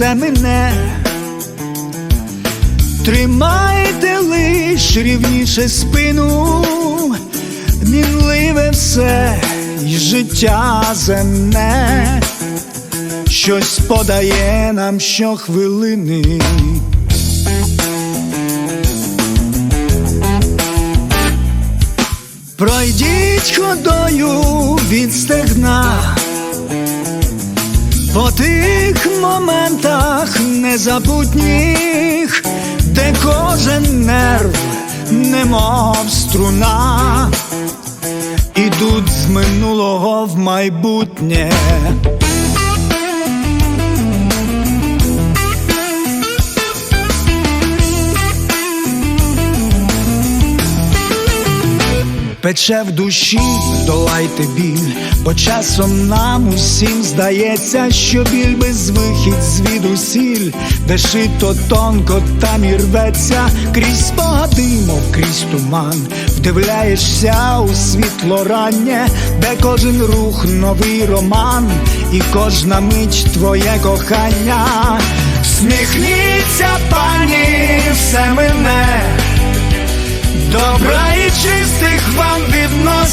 все мине. Тримайте лиш рівніше спину, мінливе все й життя земне, щось подає нам щохвилини. Пройдіть ходою від стегна, моментах незабутніх, де кожен нерв, немов струна, ідуть з минулого в майбутнє. Пече в душі, долайте біль, бо часом нам усім здається, що біль безвихідь звідусіль, де шито тонко там і рветься, крізь мов крізь туман, вдивляєшся у світло раннє, де кожен рух новий роман, і кожна мить твоє кохання. Сміхніться, пані, все мине. Вам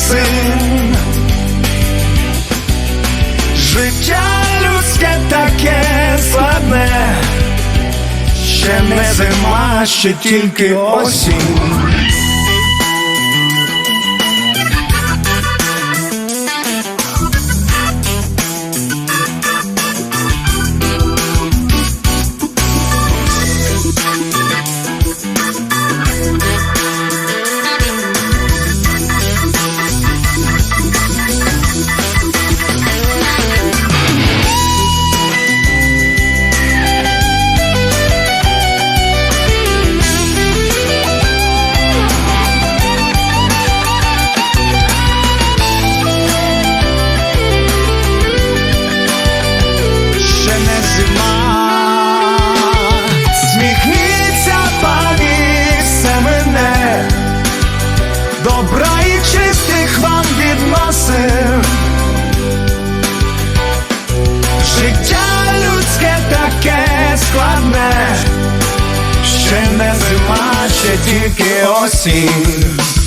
відносин. Життя людське таке складне, ще не зима, ще тільки осінь. Ще не зима, ще тільки осінь.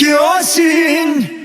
ki asin